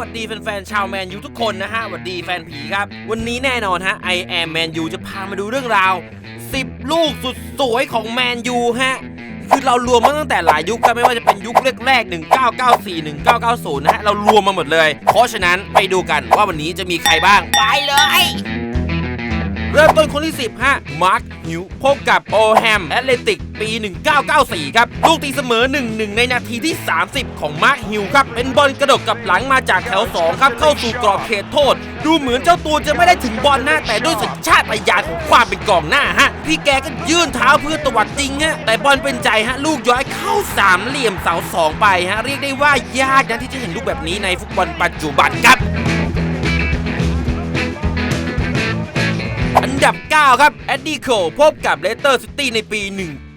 วัสดีแฟนๆชาวแมนยูทุกคนนะฮะสวัสดีแฟนผีครับ วันนี้แน่นอนฮะไอแอมแมนยูจะพามาดูเรื่องราว 10 ลูกสุดสวยของแมนยูฮะคือเรารวมมาตั้งแต่หลายยุคครับไม่ว่าจะเป็นยุคแรกๆ 1994 1990 นะฮะ เรารวมมาหมดเลย เพราะฉะนั้นไปดูกันว่าวันนี้จะมีใครบ้าง ไปเลย เริ่มต้นคนที่ 10 ฮะ มาร์คฮิวพบกับโอแฮมแอตเลติกปี 1994 ครับ ลูกตีเสมอ 1-1 ในนาทีที่ 30 ของมาร์คฮิวครับ เป็นบอลกระดกกับหลังมาจากแถว 2 ครับ เข้าสู่กรอบเขตโทษ ดูเหมือนเจ้าตัวจะไม่ได้ถึงบอลนะแต่ด้วยสัญชาตญาณของความเป็นกองหน้าฮะ พี่แกก็ยื่นเท้าเพื่อตวัดจริงฮะแต่บอลเป็นใจฮะลูกย้อยเข้าสามเหลี่ยมเสาสองไปฮะเรียกได้ว่ายากนะที่จะเห็นลูกแบบนี้ในฟุตบอลปัจจุบันครับ ดับ 9 ครับ แอดดี้โคพบกับเลสเตอร์ซิตี้ในปี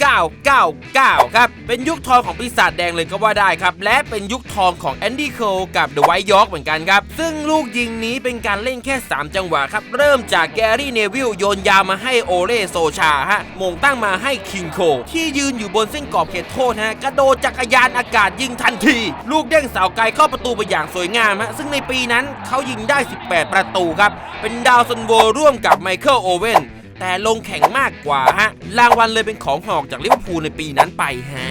1999 ครับ เป็นยุคทองของปีศาจแดงเลยก็ว่าได้ครับ และเป็นยุคทองของแอนดี้โคกับเดอะไวท์ยอร์กเหมือนกันครับ ซึ่งลูกยิงนี้เป็นการเล่นแค่ 3 จังหวะครับ เริ่มจากแกรี่เนวิลโยนยาวมาให้โอเลโซชาฮะมงตั้งมาให้คิงโคที่ยืนอยู่บนเส้นกรอบเขตโทษฮะกระโดดจักรยานอากาศยิงทันที ลูกเด้งเสาไกลเข้าประตูไปอย่างสวยงามฮะซึ่งในปีนั้นเขายิงได้ 18 ประตูครับเป็นดาวซันโวร่วมกับไมเคิลโอเว่น แต่ลงแข่งมากกว่าฮะรางวัลเลยเป็นของหอกจากลิเวอร์พูลในปีนั้นไปฮะ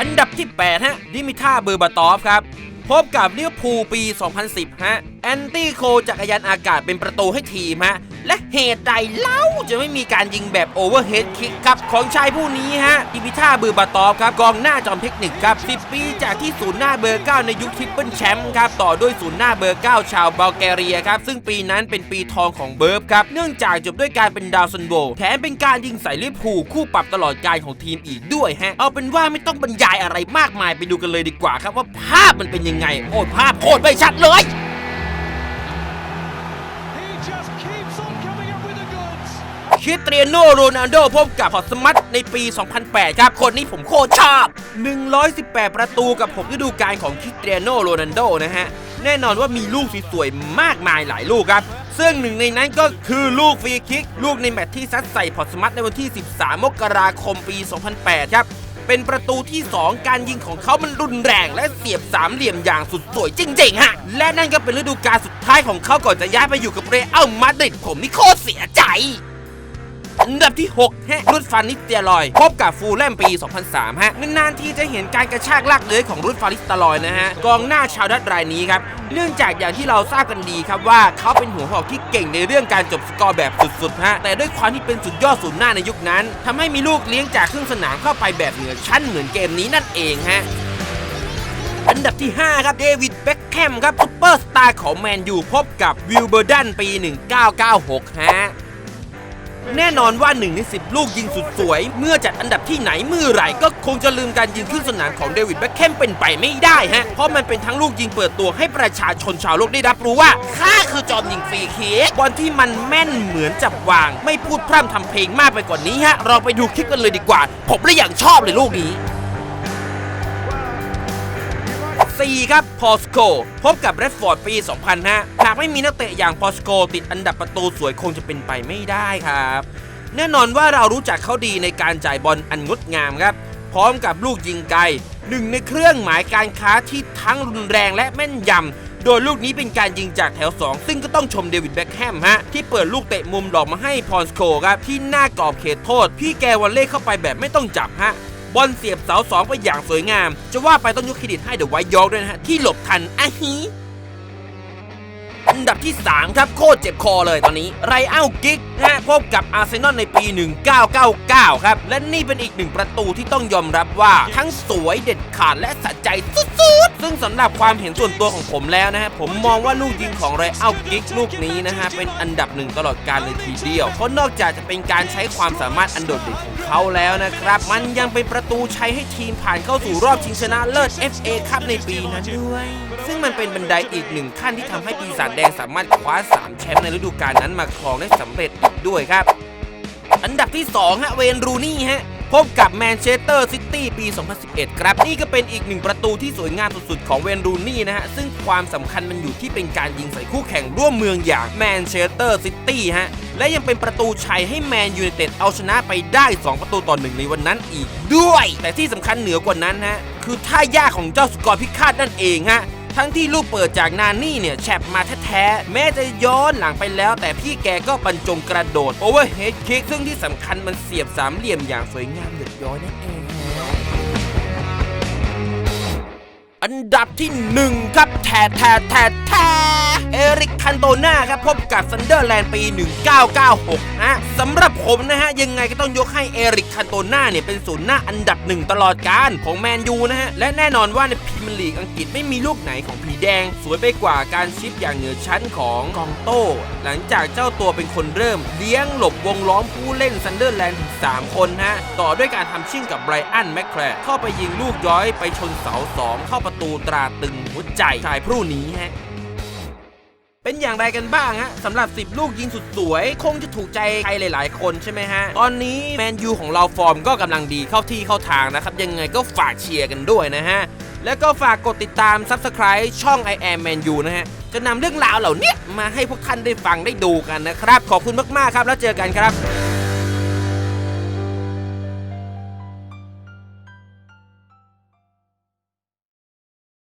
อันดับที่ 8 ฮะ ดิมิท่าเบอร์บาตอฟครับ พบกับลิเวอร์พูลปี 2010 ฮะ แอนตี้โคจักรยานอากาศเป็นประตูให้ทีมฮะ และเหตุใดเล่าจะไม่มีการยิงแบบโอเวอร์เฮดคิกครับ ของชายผู้นี้ฮะดิมิท่าเบอร์บาตอฟครับกองหน้าจอมเทคนิคครับ 10 ปีจากที่ศูนย์หน้าเบอร์ 9 ในยุคทริปเปิลแชมป์ครับ ต่อด้วยศูนย์หน้าเบอร์ 9 ชาวบัลแกเรียครับ ซึ่งปีนั้นเป็นปีทองของเบิร์ฟครับ เนื่องจากจบด้วยการเป็นดาวซันโวแถมเป็นการยิงใส่ลิเวอร์พูคู่ปรับตลอดการของทีมอีกด้วยฮะเอาเป็นว่าไม่ต้องบรรยายอะไรมากมายไปดูกันเลยดีกว่าครับว่าภาพมันเป็นยังไง โอ้ภาพโคตรไม่ชัดเลย คริสเตียโนโรนัลโดพบกับพอตสมัตในปี 2008 ครับ คนนี้ผมโคตรชอบ 118 ประตูกับ 6 ฤดูกาลของคริสเตียโนโรนัลโดนะฮะ แน่นอนว่ามีลูกสวยๆ มากมายหลายลูกครับ ซึ่งหนึ่งในนั้นก็คือลูกฟรีคิก ลูกในแมตช์ที่ซัดใส่พอตสมัตในวันที่ 13 มกราคมปี 2008 ครับ เป็นประตูที่ 2 การยิงของเขามันรุนแรง และเสียบสามเหลี่ยมอย่างสุดสวยจริงๆฮะ และนั่นก็เป็นฤดูกาลสุดท้ายของเขาก่อนจะย้ายไปอยู่กับเรอัลมาดริดผมนี่โคตรเสียใจ อันดับที่6ฮะรุดฟานิสเตียลอย พบกับฟูลแลมปี 2003 ฮะนานๆที่จะเห็นการกระชากลากเลื้อยของรุดฟานิสเตียลอยนะฮะกองหน้าชาวดัตรายนี้ครับเนื่องจากอย่างที่เราทราบกันดีครับว่าเขาเป็นหัวหอกที่เก่งในเรื่องการจบสกอร์แบบสุดๆฮะแต่ด้วยความที่เป็นสุดยอดศูนย์หน้าในยุคนั้นทำให้มีลูกเลี้ยงจากครึ่งสนามเข้าไปแบบเหนือชั้นเหมือนเกมนี้นั่นเองฮะอันดับที่ 5 ครับ เดวิด เบ็คแฮมครับซุปเปอร์สตาร์ของแมนยูพบกับวิลเบอร์ดันปี 1996 ฮะ แน่นอนว่า1ใน10 ลูกยิงสุดสวย เมื่อจัดอันดับที่ไหนเมื่อไหร่ก็คงจะลืมการยิงขึ้นสนามของเดวิดแบ็คแคมเป็นไปไม่ได้ฮะ เพราะมันเป็นทั้งลูกยิงเปิดตัวให้ประชาชนชาวโลกได้รับรู้ว่าข้าคือจอมยิงฟรีเคิกบอลที่มันแม่นเหมือนจับวาง ไม่พูดพร่ำทำเพลงมากไปกว่านี้ฮะเราไปดูคลิปกันเลยดีกว่า ผมเลยอย่างชอบเลยลูกนี้ 4 ครับพอสโกพบกับเรดฟอร์ดปี 2000 ฮะ หากไม่มีนักเตะอย่างพอสโกติดอันดับประตูสวยคงจะเป็นไปไม่ได้ครับ แน่นอนว่าเรารู้จักเขาดีในการจ่ายบอลอันงดงามครับ พร้อมกับลูกยิงไกลหนึ่งในเครื่องหมายการค้าที่ทั้งรุนแรงและแม่นยำ โดยลูกนี้เป็นการยิงจากแถว 2 ซึ่งก็ต้องชมเดวิดแบ็คแฮมฮะ ที่เปิดลูกเตะมุมหลอกมาให้พอสโกครับ ที่หน้ากรอบเขตโทษ พี่แกวอลเล่เข้าไปแบบไม่ต้องจับฮะ บอลเสียบเสาสองไปอย่างสวยงาม จะว่าไปต้องยกเครดิตให้เดอะไวท์ยอร์กด้วยนะฮะที่หลบทันอะฮี อันดับที่ 3 ครับโคตรเจ็บคอเลยตอนนี้ไรอัลกิกนะฮะพบกับอาร์เซนอลในปี 1999 ครับ และนี่เป็นอีกหนึ่งประตูที่ต้องยอมรับว่าทั้งสวยเด็ดขาดและสะใจสุดๆ ซึ่งสำหรับความเห็นส่วนตัวของผมแล้วนะฮะผมมองว่าลูกยิงของไรอัลกิกลูกนี้นะฮะเป็นอันดับหนึ่งตลอดการเลยทีเดียวเพราะนอกจากจะเป็นการใช้ความสามารถอันโดดเด่นของเขาแล้วนะครับ มันยังเป็นประตูชัยให้ทีมผ่านเข้าสู่รอบชิงชนะเลิศ FA ครับในปีนั้นด้วยซึ่งมันเป็นบันไดอีกหนึ่งขั้นที่ทำให้ปีศาจแดงสามารถคว้า 3 แชมป์ในฤดูกาลนั้นมาครองได้สำเร็จอีกด้วยครับ อันดับที่2ฮะเวนรูนี่ฮะพบกับแมนเชสเตอร์ซิตี้ปี 2011 ครับ นี่ก็เป็นอีกหนึ่งประตูที่สวยงามสุดๆ ของเวนรูนี่นะฮะ ซึ่งความสำคัญมันอยู่ที่เป็นการยิงใส่คู่แข่งร่วมเมืองอย่างแมนเชสเตอร์ซิตี้ฮะ และยังเป็นประตูชัยให้แมนยูไนเต็ดเอาชนะไปได้ 2 ประตูต่อหนึ่งในวันนั้นอีกด้วย แต่ที่สำคัญเหนือกว่านั้นฮะคือท่ายากของเจ้าสกอร์พิฆาตนั่นเองฮะ ทั้งที่ลูกเปิดจากนานี่เนี่ยแฉบมาแท้ๆแม้จะย้อนหลังไปแล้ว แต่พี่แกก็บรรจงกระโดดโอเวอร์เฮดคิกซึ่งที่สำคัญมันเสียบสามเหลี่ยมอย่างสวยงามหยดย้อยนั่นเองอันดับที่ 1 ครับแทแทแทแท เอริกคันโตนาครับพบกับซันเดอร์แลนด์ปี 1996ฮะสำหรับผมนะฮะ ยังไงก็ต้องยกให้เอริกคันโตนาเนี่ยเป็นศูนย์หน้าอันดับหนึ่งตลอดการของแมนยูนะฮะ และแน่นอนว่าในพรีเมียร์ลีกอังกฤษไม่มีลูกไหนของผีแดง สวยไปกว่าการชิปอย่างเหนือชั้นของกองโต้หลังจากเจ้าตัวเป็นคนเริ่ม เลี้ยงหลบวงล้อมผู้เล่นซันเดอร์แลนด์ถึง3คนฮะต่อด้วยการทำชิ่งกับไบรอันแมคแคร์เข้าไปยิงลูกย้อยไปชนเสาสองเข้าประตูตราตึงหัวใจชายผู้นี้ฮะ เป็นอย่างไรกันบ้างฮะสำหรับ 10 ลูกยิงสุดสวย คงจะถูกใจใครหลาย ๆ คนใช่ไหมฮะ ตอนนี้แมนยูของเราฟอร์มก็กำลังดีเข้าที่เข้าทางนะครับ ยังไงก็ฝากเชียร์กันด้วยนะฮะ แล้วก็ฝากกดติดตาม Subscribe ช่อง I am Man U นะฮะ จะนำเรื่องราวเหล่านี้มาให้พวกท่านได้ฟังได้ดูกันนะครับ ขอบคุณมาก ๆ ครับแล้วเจอกันครับ